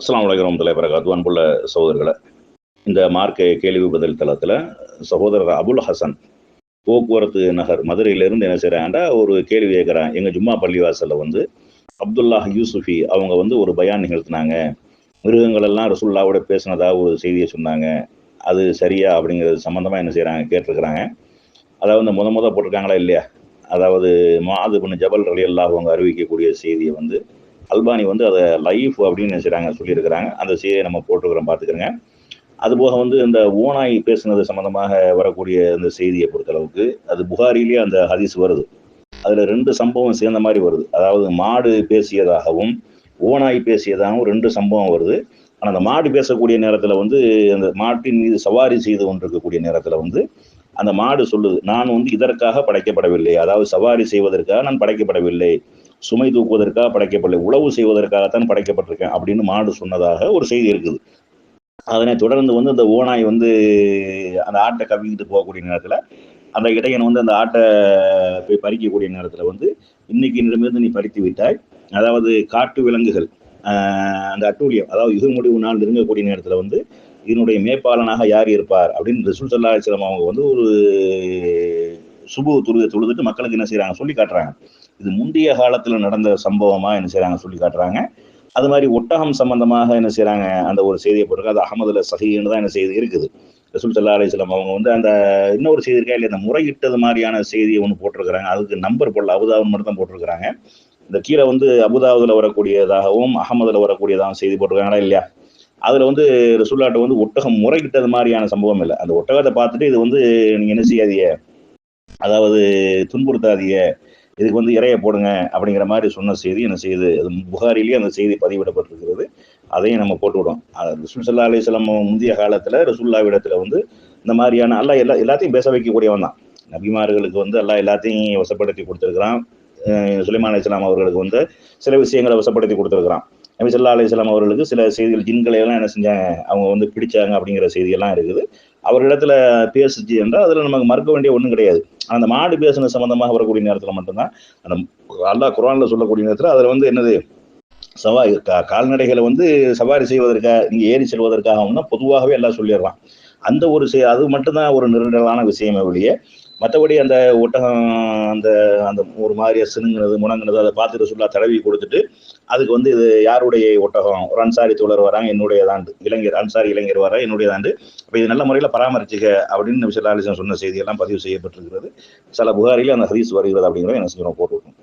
அஸ்லாம் வலைக்கம் தலைவராக அன்புள்ள சகோதரர்களை இந்த மார்க்க கேள்வி பதில் தளத்தில் சகோதரர் அபுல் ஹசன் போக்குவரத்து நகர் மதுரையிலேருந்து என்ன செய்கிறாண்டா ஒரு கேள்வி கேட்குறான். எங்கள் ஜும்மா பள்ளிவாசலில் வந்து அப்துல்லாஹ் யூசுஃபி அவங்க வந்து ஒரு பயான் நிகழ்த்தினாங்க. மிருகங்களெல்லாம் ரசுல்லாவோட பேசினதாக ஒரு செய்தியை சொன்னாங்க. அது சரியா அப்படிங்கிறது சம்மந்தமாக என்ன செய்கிறாங்க கேட்டிருக்கிறாங்க. அதாவது இந்த முத முத போட்டிருக்காங்களா இல்லையா? அதாவது மாது பண்ணு ஜபல் ரலி அல்லாஹ் அவங்க அறிவிக்கக்கூடிய செய்தியை வந்து அல்பானி வந்து அதை லைஃப் அப்படின்னு என்ன சொல்லியிருக்கிறாங்க. அந்த செய்தியை நம்ம போட்டிருக்கிறோம் பார்த்துக்கிறோங்க. அதுபோக வந்து இந்த ஓனாய் பேசுனது சம்மந்தமாக வரக்கூடிய இந்த செய்தியை பொறுத்தளவுக்கு அது புகாரிலேயே அந்த ஹதீஸ் வருது. அதில் ரெண்டு சம்பவம் சேர்ந்த மாதிரி வருது. அதாவது மாடு பேசியதாகவும் ஓனாய் பேசியதாகவும் ரெண்டு சம்பவம் வருது. ஆனால் அந்த மாடு பேசக்கூடிய நேரத்தில் வந்து அந்த மாட்டின் மீது சவாரி செய்து கொண்டிருக்கக்கூடிய நேரத்தில் வந்து அந்த மாடு சொல்லுது நான் வந்து இதற்காக படைக்கப்படவில்லை. அதாவது சவாரி செய்வதற்காக நான் படைக்கப்படவில்லை. சுமை தூக்குவதற்காக படைக்கப்படலை உழவு செய்வதற்காகத்தான் படைக்கப்பட்டிருக்கேன் அப்படின்னு மாடு சொன்னதாக ஒரு செய்தி இருக்குது. அதனை தொடர்ந்து வந்து இந்த ஓனாய் வந்து அந்த ஆட்டை கவிக்கிட்டு போகக்கூடிய நேரத்தில் அந்த இடையன் வந்து அந்த ஆட்டை போய் பறிக்கக்கூடிய நேரத்தில் வந்து இன்னைக்கு என்னிடமிருந்து நீ பறித்து விட்டாய். அதாவது காட்டு விலங்குகள் அந்த அட்டூழியம் அதாவது யுக முடிவு நாள் நெருங்கக்கூடிய நேரத்தில் வந்து இதனுடைய மேப்பாளனாக யார் இருப்பார்? அப்படின்னு ரிசுல் சல்லா அவங்க வந்து ஒரு சுபு துருதை தொழுதுட்டு மக்களுக்கு என்ன செய்யறாங்க சொல்லி காட்டுறாங்க. இது முந்தைய காலத்தில் நடந்த சம்பவமா என்ன செய்யறாங்க சொல்லி காட்டுறாங்க. அது மாதிரி ஒட்டகம் சம்பந்தமாக என்ன செய்யறாங்க அந்த ஒரு செய்தியை போட்டிருக்காங்க அது அகமதுல சஹின்னு தான் என்ன செய்தி இருக்குது. ரசூல் சல்லா அலிஸ்லாம் அவங்க வந்து அந்த இன்னொரு செய்தி இருக்கா? இல்லை அந்த முறையிட்டது மாதிரியான செய்தியை ஒன்று போட்டிருக்கிறாங்க. அதுக்கு நம்பர் போடல. அபுதாபன் மட்டும் தான் போட்டிருக்கிறாங்க. இந்த கீழே வந்து அபுதாபுல வரக்கூடியதாகவும் அகமதுல வரக்கூடியதாகவும் செய்தி போட்டிருக்காங்களா இல்லையா? அதுல வந்து ரசுல்லாட்ட வந்து ஒட்டகம் முறையிட்டது மாதிரியான சம்பவம் இல்லை. அந்த ஒட்டகத்தை பார்த்துட்டு இது வந்து நீங்க என்ன செய்யாதீங்க? அதாவது துன்புறுத்தாதீங்க. இதுக்கு வந்து இறைய போடுங்க அப்படிங்கிற மாதிரி சொன்ன செய்தி என்ன செய்யுது? அது புகாரிலேயே அந்த செய்தி பதிவிடப்பட்டிருக்கிறது. அதையும் நம்ம போட்டுவிடும் ரசூல் சல்லா அலிஸ்லாம் முந்தைய காலத்துல ரசூல்லாவிடத்துல வந்து இந்த மாதிரியான அல்லா எல்லா எல்லாத்தையும் பேச வைக்கக்கூடியவன் தான். நபிமார்களுக்கு வந்து எல்லா எல்லாத்தையும் வசப்படுத்தி கொடுத்துருக்குறான். சுலைமான் அலிஸ்லாம் அவர்களுக்கு வந்து சில விஷயங்களை வசப்படுத்தி கொடுத்துருக்குறான். நபி சொல்லா அலிஸ்லாம் அவர்களுக்கு சில செய்திகள் ஜின்களை எல்லாம் என்ன செஞ்சாங்க? அவங்க வந்து பிடிச்சாங்க அப்படிங்கிற செய்தியெல்லாம் இருக்குது. அவர்களிடத்துல பேசுச்சு என்றால் அதில் நமக்கு மறுக்க வேண்டிய ஒன்றும் கிடையாது. அந்த மாடு பேசுன சம்பந்தமாக வரக்கூடிய நேரத்தில் மட்டும்தான் அந்த அல்லா குரானில் சொல்லக்கூடிய நேரத்தில் அதில் வந்து என்னது? சவா கால்நடைகளை வந்து சவாரி செய்வதற்காக நீங்கள் ஏறி செல்வதற்காக பொதுவாகவே எல்லாம் சொல்லிடுறான் அந்த ஒரு அது மட்டும்தான் ஒரு நெருடலான விஷயமே வெளியே மற்றபடி அந்த ஒட்டகம் அந்த அந்த ஒரு மாதிரியா சினுங்கினது முணங்கினது அதை பார்த்துட்டு சொல்லா தடவி கொடுத்துட்டு அதுக்கு வந்து இது யாருடைய ஒட்டகம்? ஒரு அன்சாரி தோழர் வராங்க என்னுடைய தாண்டு இளைஞர் அன்சாரி இளைஞர் வர என்னுடைய தாண்டு அப்போ இது நல்ல முறையில் பராமரிச்சுக்க அப்படின்னு நபி சொன்ன செய்தியெல்லாம் பதிவு செய்யப்பட்டிருக்கிறது. சில புகாரில் அந்த ஹதீஸ் வருகிறது அப்படிங்கிறத என்ன செய்யணும் போட்டுவிட்டோம்